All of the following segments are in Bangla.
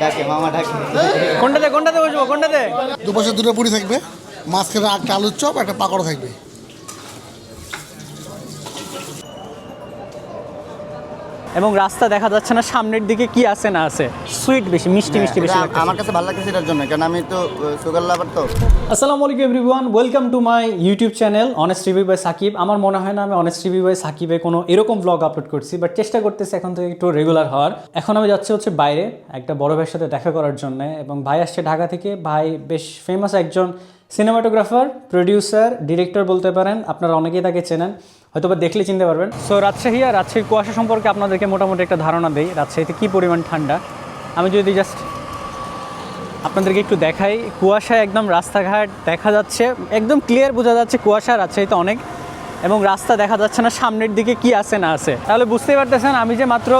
ডাকে মামা ডাকে। কোনটাতে কোনটাতে বসবো কোনটাতে? দুপাশে দুটো পুরি থাকবে মাঝখানে একটা আলুর চপ একটা পাকড় থাকবে। এবং রাস্তা দেখা যাচ্ছে না সামনের দিকে কি আছে না আছে। সুইট বেশি মিষ্টি মিষ্টি বেশি আমার কাছে ভালো লাগছে এটার জন্য কারণ আমি তো সুগার লাভার তো। আসসালামু আলাইকুম everyone welcome to my YouTube channel honest review by Sakib আমার মনে হয় না আমি অনেস্ট রিভিউ বাই সাকিবে কোনো এরকম ব্লগ আপলোড করছি বাট চেষ্টা করতেছি এখন থেকে একটু রেগুলার হওয়ার। এখন আমি যাচ্ছি হচ্ছে বাইরে একটা বড় ভাইয়ের সাথে দেখা করার জন্য এবং ভাই আসছে ঢাকা থেকে। ভাই বেশ ফেমাস একজন সিনেমাটোগ্রাফার প্রডিউসার ডিরেক্টর বলতে পারেন আপনারা অনেকেই তাকে চেনেন। হয়তো বা দেখলে চিনতে পারবেন। সো রাজশাহী আর রাজশাহীর কুয়াশা সম্পর্কে আপনাদেরকে মোটামুটি একটা ধারণা দেই। রাজশাহীতে কী পরিমাণ ঠান্ডা? আমি যদি জাস্ট আপনাদেরকে একটু দেখাই, কুয়াশায় একদম রাস্তাঘাট দেখা যাচ্ছে, একদম ক্লিয়ার বোঝা যাচ্ছে কুয়াশা রাজশাহীতে অনেক এবং রাস্তা দেখা যাচ্ছে না সামনের দিকে কি আছে না আছে। তাহলে বুঝতেই পারতেছেন, আমি যে মাত্র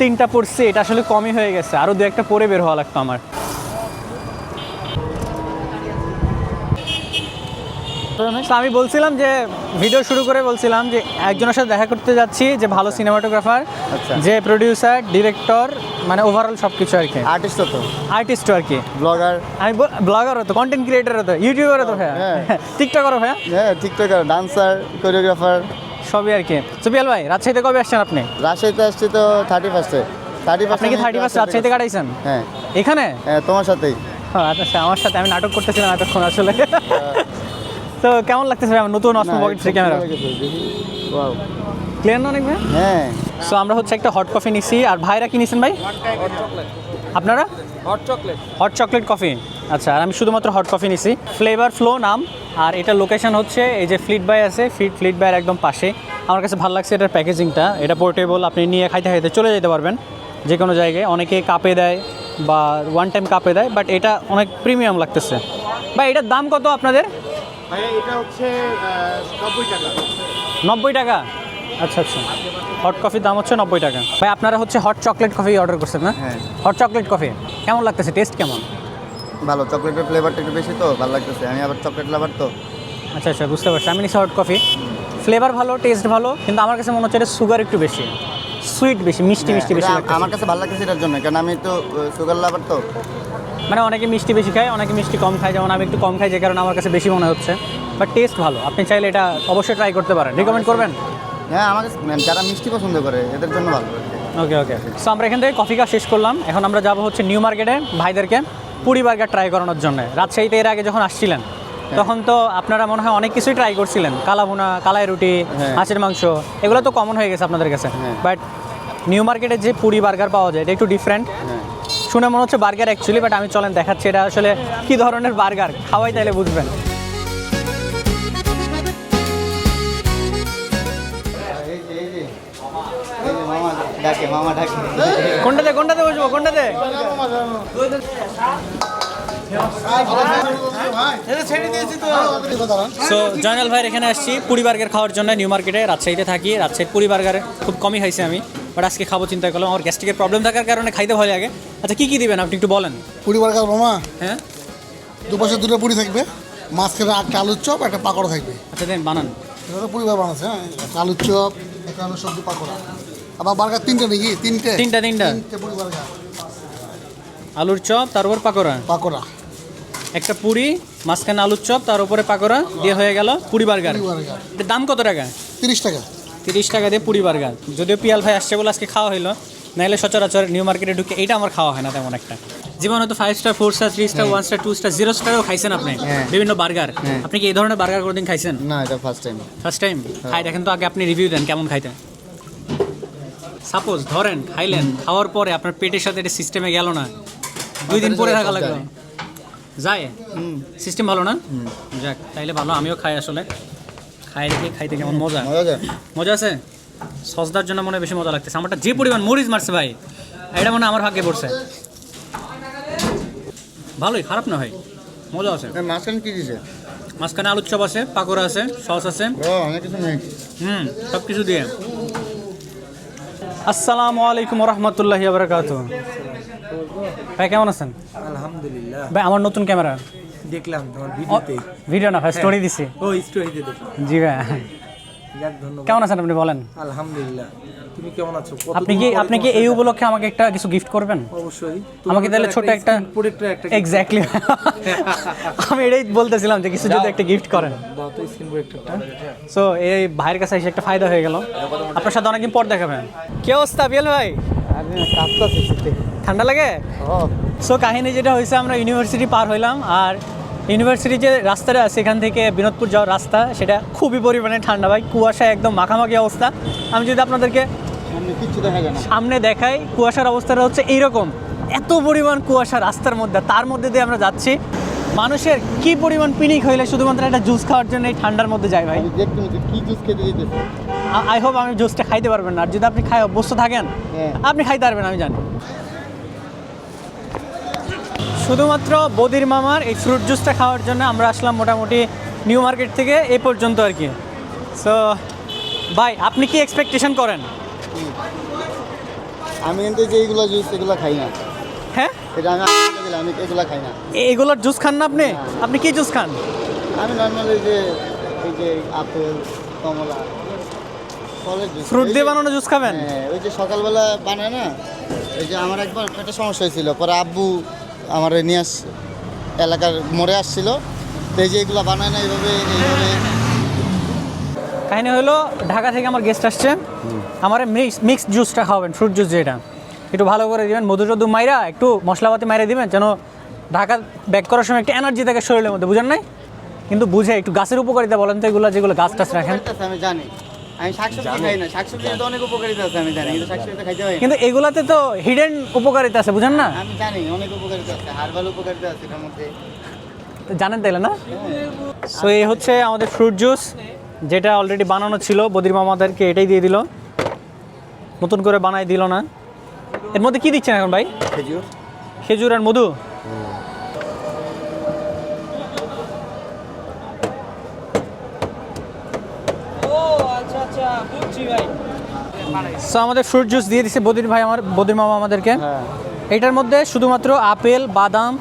তিনটা পড়ছি, এটা আসলে কমই হয়ে গেছে। আরও দু একটা পরে বের হওয়া লাগতো আমার। তো আমি বলছিলাম যে ভিডিও শুরু করে বলছিলাম যে একজনের সাথে দেখা করতে যাচ্ছি যে ভালো সিনেমাটোগ্রাফার আচ্ছা। যে প্রডিউসার ডিরেক্টর মানে ওভারঅল সব কিছু আর কি। আর্টিস্ট তো। আর্টিস্টও আর কি। ব্লগার আমি ব্লগার হতো কন্টেন্ট ক্রিয়েটার হতো ইউটিউবার হতো ভাইয়া। হ্যাঁ। টিকটকারও ভাইয়া। হ্যাঁ টিকটকার ডান্সার কোরিওগ্রাফার সবই আর কি। সুপিয়াল ভাই রাজশাহীতে কবে আসছেন আপনি? রাজশাহীতে আসছি তো থার্টি ফার্স্টে থার্টি আপনি কি থার্টি ফার্স্ট রাজশাহীতে কাটাইছেন? হ্যাঁ। এখানে? হ্যাঁ তোমার সাথেই। হ্যাঁ, আচ্ছা আমার সাথে আমি নাটক করতেছিলাম এতক্ষণ আসলে। তো কেমন লাগতেছে ভাই আমার নতুন Osmo Pocket three camera. Clear না অনেক ভাই? হ্যাঁ। সো আমরা হচ্ছে একটা হট কফি নিছি। আর ভাইরা কি নিছেন ভাই? আপনারা? Hot chocolate hot chocolate coffee আচ্ছা আর আমি শুধুমাত্র হট কফি নিছি। ফ্লেভার ফ্লো নাম। আর এটা লোকেশন হচ্ছে এই যে ফ্লিট বাই আছে। ফ্লিট ফ্লিট বাইয়ের একদম পাশে। আমার কাছে ভালো লাগছে এটার প্যাকেজিংটা এটা পোর্টেবল আপনি নিয়ে খাইতে খাইতে চলে যেতে পারবেন। যে কোনো জায়গায়। অনেকে কাপে দেয় বা ওয়ান টাইম কাপে দেয় বাট এটা অনেক প্রিমিয়াম লাগতেছে। ভাই এটার দাম কত আপনাদের? এটা হচ্ছে নব্বই টাকা। নব্বই টাকা? আচ্ছা আচ্ছা। হট কফির দাম হচ্ছে নব্বই টাকা। ভাই আপনারা হচ্ছে হট চকলেট কফি অর্ডার করছেন না? হ্যাঁ। হট চকলেট কফি কেমন লাগতেছে? টেস্ট কেমন? ভালো চকলেটের ফ্লেভারটা একটু বেশি তো ভালো লাগতেছে। আমি আবার চকলেট লাভার তো। আচ্ছা আচ্ছা বুঝতে পারছি। আমি নিচ্ছি হট কফি ফ্লেভার ভালো টেস্ট ভালো কিন্তু আমার কাছে মনে হচ্ছে এটা সুগার একটু বেশি। সুইট বেশি মিষ্টি মিষ্টি বেশি আমার কাছে ভালো লাগতেছে এটার জন্য কারণ আমি তো সুগার লাভার তো। মানে অনেকে মিষ্টি বেশি খায় অনেকে মিষ্টি কম খায় যেমন আমি একটু কম খাই যে কারণে আমার কাছে বেশি মনে হচ্ছে। বাট টেস্ট ভালো। আপনি চাইলে এটা অবশ্যই ট্রাই করতে পারেন। রিকমেন্ড করবেন? হ্যাঁ মানে যারা মিষ্টি পছন্দ করে এদের জন্য ভালো। ওকে ওকে সো আমরা এখান থেকে কফি কাপ শেষ করলাম। এখন আমরা যাব হচ্ছে নিউ মার্কেটে ভাইদেরকে পুরি বার্গার ট্রাই করানোর জন্য। রাজশাহীতে এর আগে যখন আসছিলেন তখন তো আপনারা মনে হয় অনেক কিছুই ট্রাই করছিলেন। কালা ভুনা কালাই রুটি হ্যাঁ। হাঁসের মাংস এগুলো তো কমন হয়ে গেছে আপনাদের কাছে। হ্যাঁ। বাট নিউ মার্কেটে যে পুরি বার্গার পাওয়া যায় এটা একটু ডিফারেন্ট হ্যাঁ। শুনে মনে হচ্ছে বার্গার অ্যাকচুয়ালি বাট আমি চলেন দেখাচ্ছি এটা আসলে কি ধরনের বার্গার। খাওয়াই তাইলে বুঝবেন। সো জয়নাল ভাইয়ের এখানে আসছি পুরি বার্গার খাওয়ার জন্য, নিউ মার্কেটে, রাজশাহীতে থাকি। রাজশাহীর পুরি বার্গার খুব কমই খাইছি আমি। বাট আজকে খাব চিন্তা করলাম আমার গ্যাস্ট্রিকের প্রবলেম থাকার কারণে খাইতে ভয় লাগে। আচ্ছা কী কী দিবেন আপনি একটু বলেন? পুরি বার্গার মামা হ্যাঁ? দু দুপাশে দুটো পুরি থাকবে মাঝখানে একটা আলুর চপ একটা পাকড় থাকবে। আচ্ছা দেন বানান। এটা তো পুরি বার্গার বানাচ্ছে হ্যাঁ একটা আলুর চপ একটা আলুর সবজি পাকোড়া। আবার বার্গার তিনটে নাকি? তিনটে? তিনটা তিনটা। তিনটে পুরি বার্গার আলুর চপ তার উপর পাকোড়া। পাকোড়া। একটা পুরি মাঝখানে আলুর চপ তার উপরে পাকোড়া দিয়ে হয়ে গেল পুরি বার্গার বার্গার এটার দাম কত টাকা? তিরিশ টাকা। তিরিশ টাকা দিয়ে পুরি বার্গার। যদিও পিয়াল ভাই আসছে বলে আজকে খাওয়া হলো নাহলে সচরাচর নিউ মার্কেটে ঢুকে এটা আমার খাওয়া হয় না তেমন একটা। জীবনে তো five star four star three star one star two star zero স্টারও খাইছেন আপনি হ্যাঁ। বিভিন্ন বার্গার। হ্যাঁ। আপনি কি এই ধরনের বার্গার কোনোদিন খাইছেন? না এটা ফার্স্ট টাইম ফার্স্ট টাইম খাই দেখেন তো আগে আপনি রিভিউ দেন কেমন খাইতে। সাপোজ ধরেন খাইলেন খাওয়ার পরে আপনার পেটের সাথে এটা সিস্টেমে গেল না দুই দিন পরে থাকা লাগল। যায়? সিস্টেম ভালো না? যাক তাইলে ভালো আমিও খাই আসলে। খাই দেখি খাইতে কেমন মজা। মজা আছে? সসদার জন্য মনে বেশি মজা লাগতেছে। আমারটা যে পরিমাণ মরিচ মারছে ভাই এটা মনে হয় আমার ভাগ্যে পড়ছে। ভালোই খারাপ না ভাই মজা আছে। মাঝখানে কি দিছে? মাঝখানে আলুর চপ আছে পাকোড়া আছে সস আছে। ও অনেক হুম সব কিছু দিয়ে। আসসালামু আলাইকুম রহমতুল্লাহি বারাকাত ভাই কেমন আছেন? আলহামদুলিল্লাহ। ভাই আমার নতুন ক্যামেরা। দেখলাম তোমার ভিডিওতে। ভিডিও না ভাই স্টোরি দিছি। ও স্টোরিতে দেখলাম জি ভাই কেমন আছেন আপনি বলেন? আলহামদুলিল্লাহ। তুমি কেমন আছো? আপনি কি আপনি কি এই উপলক্ষে আমাকে একটা কিছু গিফট করবেন? অবশ্যই। আমাকে তাহলে ছোট একটা প্রোডাক্টের একটা এক্স্যাক্টলি আমি এটাই বলতেছিলাম যে কিছু যদি একটা গিফট করেন। দাও তো স্ক্রিন প্রোডাক্টরটা সো এই ভাইয়ের কাছে এসে একটা ফায়দা হয়ে গেল। আপনার সাথে অনেকদিন পর দেখাবেন কি অবস্থা বিয়েল ভাই? ঠান্ডা লাগে? ও। সো কাহিনী যেটা হয়েছে আমরা ইউনিভার্সিটি পার হইলাম আর ইউনিভার্সিটি যে রাস্তাটা আছে এখান থেকে বিনোদপুর যাওয়ার রাস্তা সেটা খুবই পরিমাণে ঠান্ডা ভাই। কুয়াশা একদম মাখামাখি অবস্থা। আমি যদি আপনাদেরকে সামনে দেখাই কুয়াশার অবস্থাটা হচ্ছে এইরকম। এত পরিমাণ কুয়াশা রাস্তার মধ্যে তার মধ্যে দিয়ে আমরা যাচ্ছি। মানুষের কি পরিমাণ পিনিক হইলে শুধুমাত্র একটা জুস খাওয়ার জন্য এই ঠান্ডার মধ্যে যায় ভাই? কি জুস খেতে যেতেছে। আই হোপ আমি জুসটা খাইতে পারবেন না। আর যদি আপনি খাই অভ্যস্ত থাকেন হ্যাঁ। আপনি খাইতে পারবেন আমি জানি। শুধুমাত্র বদির মামার এই ফ্রুট জুসটা খাওয়ার জন্য আমরা আসলাম মোটামুটি নিউ মার্কেট থেকে এ পর্যন্ত আর কি। সো ভাই আপনি কি এক্সপেকটেশন করেন? আমি কিন্তু যে এইগুলো জুস এগুলো খাই না। হ্যাঁ? এটা আমি আমি এগুলো খাই না। এগুলোর জুস খান না আপনি? আপনি কি জুস খান? আমি নর্মালি যে এই যে আপেল কমলা ফ্রুট দিয়ে বানানো জুস খাবেন? হ্যাঁ ওই যে সকালবেলা বানায় না এই যে আমার একবার একটা সমস্যা হয়েছিল পরে আব্বু আমার নিয়ে আস এলাকার মরে আসছিল। তো এই যে এগুলো বানায় না এইভাবে এইভাবে। কাহিনী হলো ঢাকা থেকে আমার গেস্ট আসছে। আমার মিক্স মিক্সড জুসটা খাওয়াবেন ফ্রুট জুস যেটা। একটু ভালো করে দিবেন মধু টধু মাইরা একটু মশলাপাতি মাইরা দিবেন যেন ঢাকা ব্যাক করার সময় একটা এনার্জি থাকে শরীরের মধ্যে বুঝেন নাই? কিন্তু বুঝে একটু গাছের উপকারিতা বলেন তো এগুলো যেগুলো গাছ টাছ রাখেন আমি জানি। আমি শাকসবজি খাই না শাকসবজি তো অনেক উপকারিতা আছে আমি জানি কিন্তু শাকসবজি তো খাইতে হয় কিন্তু এগুলাতে তো হিডেন উপকারিতা আছে বুঝেন না? আমি জানি অনেক উপকারিতা আছে হার্বাল উপকারিতা আছে এটার মধ্যে। তো জানেন তাইলে না? সো এই হচ্ছে আমাদের ফ্রুট জুস যেটা অলরেডি বানানো ছিল বদির মামাদেরকে এটাই দিয়ে দিল। নতুন করে বানাই দিল না। এর মধ্যে কি দিচ্ছেন এখন ভাই? খেজুর। খেজুর আর মধু? সো আমাদের ফ্রুট জুস দিয়ে দিছে বদির ভাই আমার বদির মামা আমাদেরকে। হ্যাঁ। এটার মধ্যে শুধুমাত্র আপেল বাদাম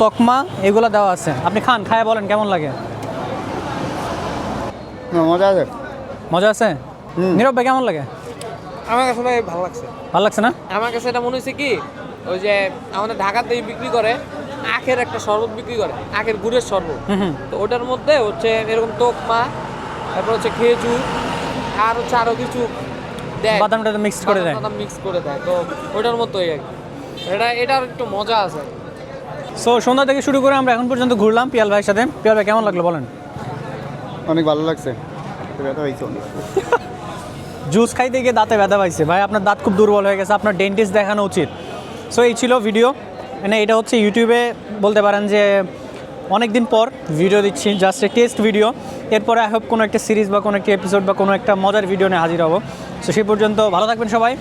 তকমা এগুলো দেওয়া আছে। আপনি খান খায় বলেন কেমন লাগে? মজা আছে। মজা আছে? নীরব ভাই কেমন লাগে? আমার কাছে ভাই ভালো লাগছে। ভালো লাগছে না? আমার কাছে এটা মনে হয়েছে কি ওই যে আমাদের ঢাকাতে বিক্রি করে আখের একটা শরবত বিক্রি করে আখের গুড়ের শরবত। তো ওটার মধ্যে হচ্ছে এরকম তোকমা তারপর হচ্ছে খেজুর আর হচ্ছে আরও কিছু দেয়। বাদাম টাদাম mixed করে দেয়। বাদাম মিক্স করে দেয়। তো ওটার মতোই আর এটা এটার একটু মজা আছে। সো সন্ধ্যা থেকে শুরু করে আমরা এখন পর্যন্ত ঘুরলাম পিয়াল ভাইয়ের সাথে। পিয়াল ভাই কেমন লাগল বলেন? অনেক ভালো লাগছে। ব্যথা হয়েছে জুস খাইতে গিয়ে দাঁতে ব্যথা পাইছে। ভাই আপনার দাঁত খুব দুর্বল হয়ে গেছে। আপনার ডেন্টিস্ট দেখানো উচিত। সো এই ছিল ভিডিও মানে এটা হচ্ছে ইউটিউবে বলতে পারেন যে অনেক দিন পর ভিডিও দিচ্ছি জাস্ট এ টেস্ট ভিডিও এরপরে আই হোপ কোনো একটা সিরিজ বা কোনো একটা এপিসোড বা কোনো একটা মজার ভিডিও নিয়ে হাজির হব। সো সেই পর্যন্ত ভালো থাকবেন সবাই।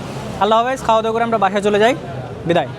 আল্লাহ হাফেজ, খাওয়া দাওয়া করে আমরা বাসায় চলে যাই। বিদায়।